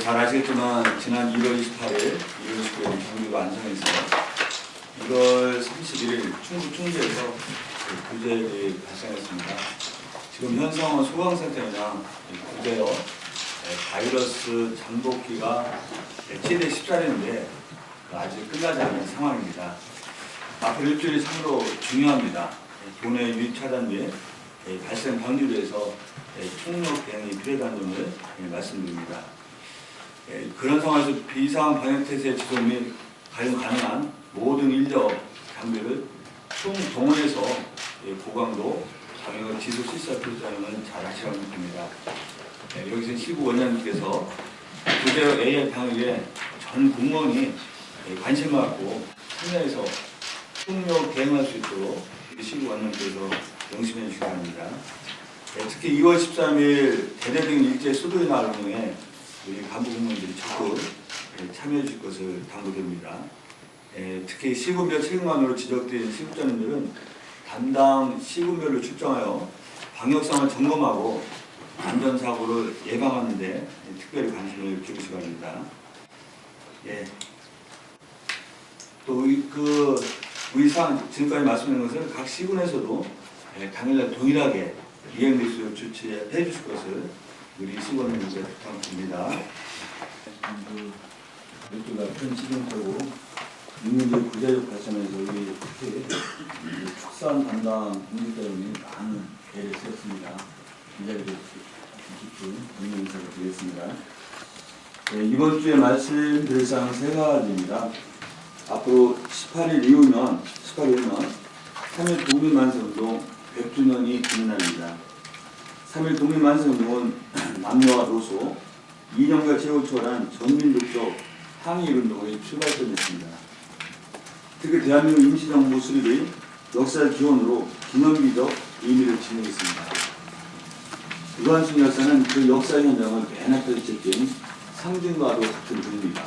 예, 잘 아시겠지만 지난 1월 28일, 1월 29일 경기도 안성에서 1월 31일 충북 충주에서 그 구제일이 발생했습니다. 지금 현 상황은 소강 상태냐 구제요 예, 바이러스 잠복기가 예, 최대 14일인데 아직 끝나지 않은 상황입니다. 앞으로 일주일이 참으로 중요합니다. 예, 도내 유입 차단 및 예, 발생 방지를 위해서 예, 총력 대응이 필요하다는 점을 예, 말씀드립니다. 예, 그런 상황에서 비상 방역 태세 지속 및 가용 가능한 모든 인력 장비를 총동원해서 예, 고강도 방역을 지속 실시할 필요성을 잘 아시라고 봅니다. 예, 여기서 시구 원장님께서 구제역 AI 방역에 전 공무원이 예, 관심을 갖고 참여해서 총력 대응할 수 있도록 시구 원장님께서 명심해 주시기 바랍니다. 예, 특히 2월 13일 대대 등 일제 수도의 날 운동에 우리 간부 공무원들이 적극 예, 참여해 주실 것을 당부드립니다. 예, 특히 시군별 책임관으로 지적된 시급자님들은 담당 시군별로 출정하여 방역상을 점검하고 안전사고를 예방하는 데 특별히 관심을 기울이시기 바랍니다. 예. 또그 의상 지금까지 말씀드린 것을 각 시군에서도 예, 당일날 동일하게 이행될 수 있도록 조치해 주실 것을 우리 시군님께 부탁드립니다. 그 이쪽가 큰 시군하고 육민들 구제적 발전에서 우리 특히 이 축산 담당 공직자분이 많은 애를. 이 자리에 깊은 공유 인사를 드리겠습니다. 네, 이번 주에 말씀드릴 사항 세 가지입니다. 앞으로 18일 이후면 18일 이후면 3일 독립만세운동 100주년이 되는 날입니다. 3일 독립만세운동은 남녀와 노소, 이념과 초월한 전민족적 항일운동의 출발점이었습니다. 특히 대한민국 임시정부 수립의 역사를 기원으로 기념비적 의미를 지니고 있습니다. 유한순 열사는 그 역사 현장을 맨 앞에 찍힌 상징과도 같은 분입니다.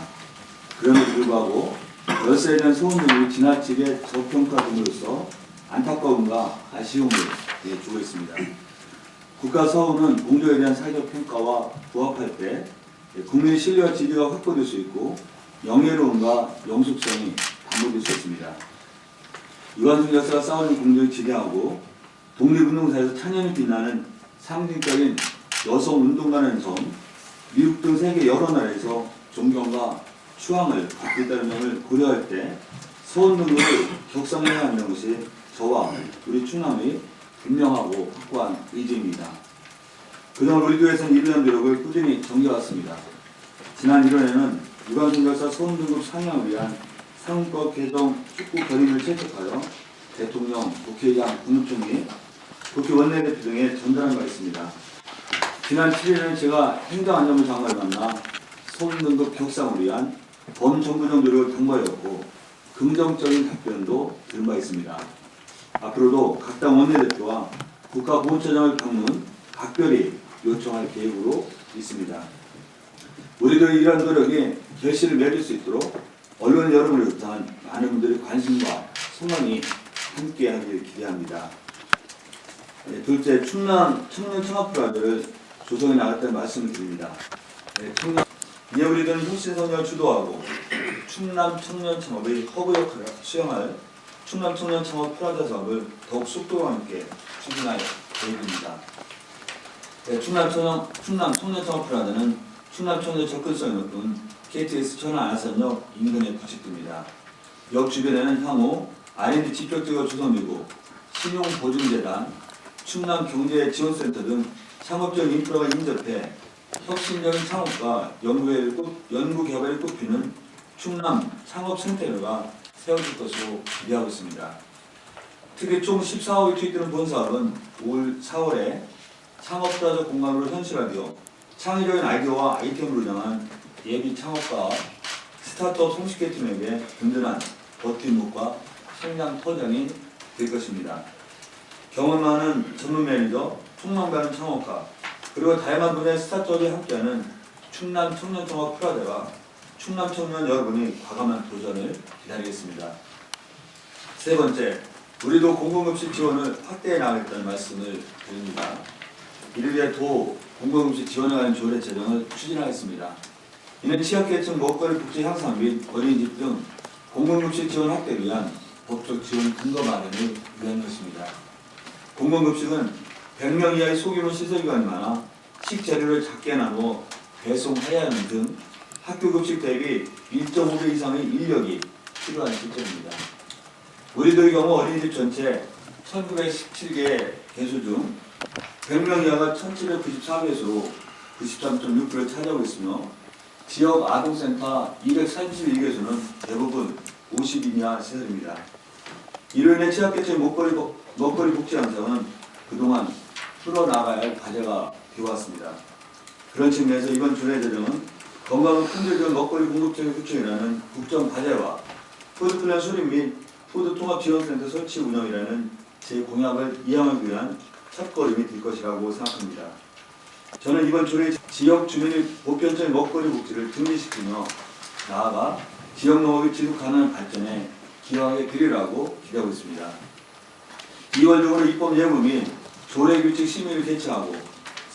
그럼에도 불구하고 열사에 대한 소원들이 지나치게 저평가됨으로써 안타까움과 아쉬움을 예, 주고 있습니다. 국가 서울은 공조에 대한 사회적 평가와 부합할 때 예, 국민의 신뢰와 지지가 확보될 수 있고 영예로움과 영속성이 담보될 수 있습니다. 유한순 열사가 싸우는 공조를 지향하고 독립운동사에서 찬연히 빛나는 상징적인 여성 운동가라는 점, 미국 등 세계 여러 나라에서 존경과 추앙을 받고 있다는 점을 고려할 때 서원 등을 격상해야 한다는 것이 저와 우리 충남의 분명하고 확고한 의지입니다. 그동안 우리 교회에서는 이러한 노력을 꾸준히 정겨왔습니다. 지난 1월에는 유관순 열사 서원 등급 상향을 위한 상법 개정 축구 결의를 채택하여 대통령, 국회의장, 국무총리, 국회 원내대표 등에 전달한 바 있습니다. 지난 7일에는 제가 행정안전부 장관을 만나 서울 등급 격상을 위한 범정부적 노력을 당부하였고 긍정적인 답변도 들은 바 있습니다. 앞으로도 각 당 원내대표와 국가보훈처장을 방문 각별히 요청할 계획으로 있습니다. 우리도 이러한 노력이 결실을 맺을 수 있도록 언론 여러분을 비롯한 많은 분들의 관심과 소망이 함께하길 기대합니다. 네, 둘째, 충남 청년 프로젝트를 조성해 나갔다는 말씀을 드립니다. 네, 청년, 이제 우리들은 혁신성장을 주도하고 충남 청년 창업의 허브 역할을 수행할 충남 청년 창업 프라자 사업을 더욱 속도와 함께 추진할 계획입니다. 네, 충남 청년, 충남 청년 창업 프라자는 충남 청년 접근성이 높은 KTX 천안 아산역 인근에 부착됩니다. 역 주변에는 향후 R&D 직접적으로 조성되고 신용보증재단, 충남경제지원센터 등 창업적 인프라가 인접해 혁신적인 창업과 연구개발을, 꼽히는 충남 창업센터가 세워질 것으로 기대하고 있습니다. 특히 총 14억이 투입되는 본 사업은 올 4월에 창업자적 공간으로 현실화되어 창의적인 아이디어와 아이템을 운영한 예비 창업가 스타트업 성식회 팀에게 든든한 버팀목과 성장 터전이 될 것입니다. 경험 많은 전문 매니저, 총망 많은 창업가, 그리고 다양한 분야의 스타트업이 함께하는 충남 청년 창업 프라자와 충남 청년 여러분의 과감한 도전을 기다리겠습니다. 세 번째, 우리도 공공급식 지원을 확대해 나가겠다는 말씀을 드립니다. 이를 위해 도 공공급식 지원에 관한 조례 제정을 추진하겠습니다. 이는 취약계층 먹거리 복지 향상 및 어린이집 등 공공급식 지원 확대를 위한 법적 지원 근거 마련을 위한 것입니다. 공공급식은 100명 이하의 소규모 시설기관이 많아 식재료를 작게 나누어 배송해야 하는 등 학교 급식 대비 1.5배 이상의 인력이 필요한 실정입니다. 우리들의 경우 어린이집 전체 1917개 개소 중 100명 이하가 1794개소로 93.6%를 차지하고 있으며 지역 아동센터 231개소는 대부분 50인 이하 시설입니다. 이로 인해 취약계층 먹거리, 복- 먹거리 복지 현상은 그동안 풀어나가야 할 과제가 되어왔습니다. 그런 측면에서 이번 준해재정은 건강을 품질적 먹거리 공급체계 구축이라는 국정 과제와 푸드 플랜 수립 및 푸드 통합 지원센터 설치 운영이라는 제 공약을 이행하기 위한 첫걸음이 될 것이라고 생각합니다. 저는 이번 조례 지역 주민의 보편적인 먹거리 복지를 증진시키며 나아가 지역 농업의 지속 가능한 발전에 기여하게 되리라고 기대하고 있습니다. 2월적으로 입법 예고 및 조례 규칙 심의를 개최하고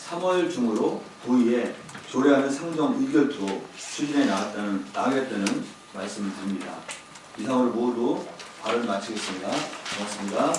3월 중으로 도의에 조례안을 상정 의결토로 추진해 나갔다는, 나가겠다는 말씀을 드립니다. 이상으로 모두 발언을 마치겠습니다. 고맙습니다.